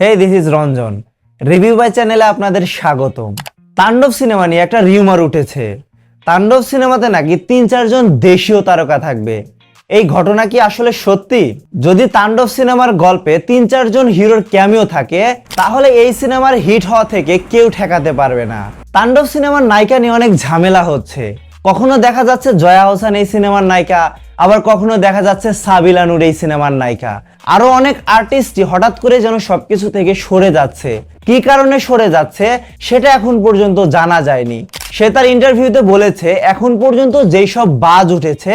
Hey this is Ranjan. Review by চ্যানেলে আপনাদের স্বাগতম। তাণ্ডব সিনেমা নিয়ে একটা রিউমার উঠেছে। তাণ্ডব সিনেমাতে নাকি তিন চারজন দেশীয় তারকা থাকবে। এই ঘটনা কি আসলে সত্যি? যদি তাণ্ডব সিনেমার গল্পে তিন চারজন হিরোর ক্যামিও থাকে, তাহলে এই সিনেমার হিট হওয়া থেকে কেউ ঠেকাতে পারবে না। তাণ্ডব সিনেমার নায়িকা নিয়ে অনেক ঝামেলা হচ্ছে। কখনো দেখা যাচ্ছে জয়া হোসেন এই সিনেমার নায়িকা আবার কখনো দেখা যাচ্ছে সাবিলা নূর এই সিনেমার নায়িকা। আরও অনেক আর্টিস্টই হঠাৎ করে যেন সবকিছু থেকে সরে যাচ্ছে। কি কারণে সরে যাচ্ছে সেটা এখন পর্যন্ত জানা যায়নি। সে তার ইন্টারভিউতে বলেছে, এখন পর্যন্ত যেই সব বাজ উঠেছে,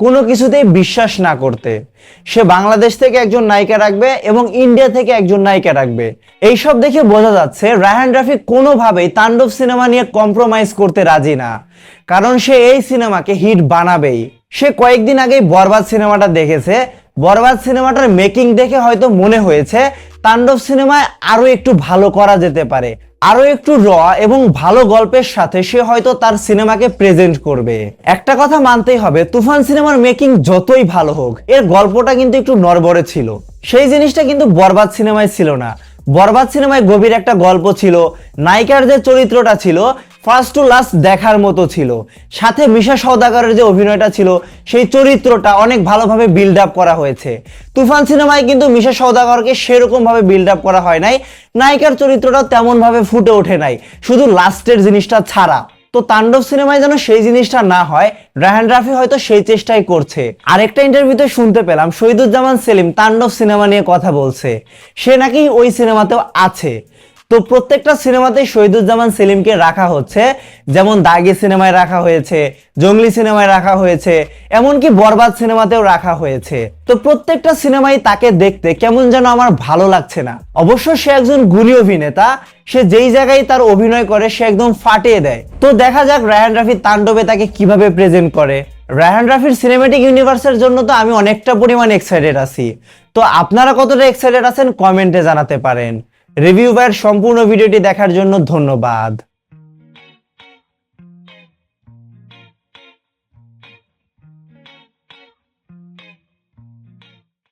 কোনো কিছুতেই বিশ্বাস না করতে। সে বাংলাদেশ থেকে একজন নায়িকা রাখবে এবং ইন্ডিয়া থেকে একজন নায়িকা রাখবে। এইসব দেখে বোঝা যাচ্ছে রায়হান রাফি কোনোভাবেই তাণ্ডব সিনেমা নিয়ে কম্প্রোমাইজ করতে রাজি না। কারণ সে এই সিনেমাকে হিট বানাবেই। সে কয়েকদিন আগেই বরবাদ সিনেমাটা দেখেছে। বরবাদ সিনেমাটার মেকিং দেখে হয়তো মনে হয়েছে, তাণ্ডব সিনেমায় আরও একটু ভালো করা যেতে পারে, আরও একটু র এবং ভালো গল্পের সাথে সে হয়তো তার সিনেমাকে প্রেজেন্ট করবে। একটা কথা মানতেই হবে, তুফান সিনেমার মেকিং যতই ভালো হোক, এর গল্পটা কিন্তু একটু নরবরে ছিল। সেই জিনিসটা কিন্তু বরবাদ সিনেমায় ছিল না। বরবাদ সিনেমায় গভীর একটা গল্প ছিল, নায়িকার যে চরিত্রটা ছিল ফার্স্ট টু লাস্ট দেখার মতো ছিল। সাথে মিশা সওদাগরের যে অভিনয়টা ছিল, সেই চরিত্রটা অনেক ভালোভাবে বিল্ড আপ করা হয়েছে। তুফান সিনেমায় কিন্তু মিশা সওদাগরকে সেরকম ভাবে বিল্ড আপ করা হয় নাই। নায়িকার চরিত্রটা তেমন ভাবে ফুটে ওঠে নাই। শুধু লাস্টের জিনিসটা ছাড়া। তো তাণ্ডব সিনেমায় যেন সেই জিনিসটা না হয় রায়হান রাফি হয়তো সেই চেষ্টাই করছে। আরেকটা ইন্টারভিউতে শুনতে পেলাম, শহীদুজ্জামান সেলিম তাণ্ডব সিনেমা নিয়ে কথা বলছে। সে নাকি ওই সিনেমাতেও আছে। তো প্রত্যেকটা সিনেমাতেই শহীদুজ্জামান সেলিমকে রাখা হচ্ছে। যেমন দাগি সিনেমায় রাখা হয়েছে, জঙ্গলি সিনেমায় রাখা হয়েছে, এমনকি বরবাদ সিনেমাতেও রাখা হয়েছে। তো প্রত্যেকটা সিনেমায় তাকে দেখতে কেমন যেন আমার ভালো লাগছে না। অবশ্য সে একজন গুণী অভিনেতা, সে যেই জায়গায় তার অভিনয় করে, সে একদম ফাটিয়ে দেয়। তো দেখা যাক রায়হান রাফি তাণ্ডবে তাকে কীভাবে প্রেজেন্ট করে। রায়হান রাফির সিনেমেটিক ইউনিভার্সের জন্য তো আমি অনেকটা পরিমাণ এক্সাইটেড আছি। তো আপনারা কতটা এক্সাইটেড আছেন কমেন্টে জানাতে পারেন। রিভিউ সম্পূর্ণ ভিডিওটি দেখার জন্য ধন্যবাদ।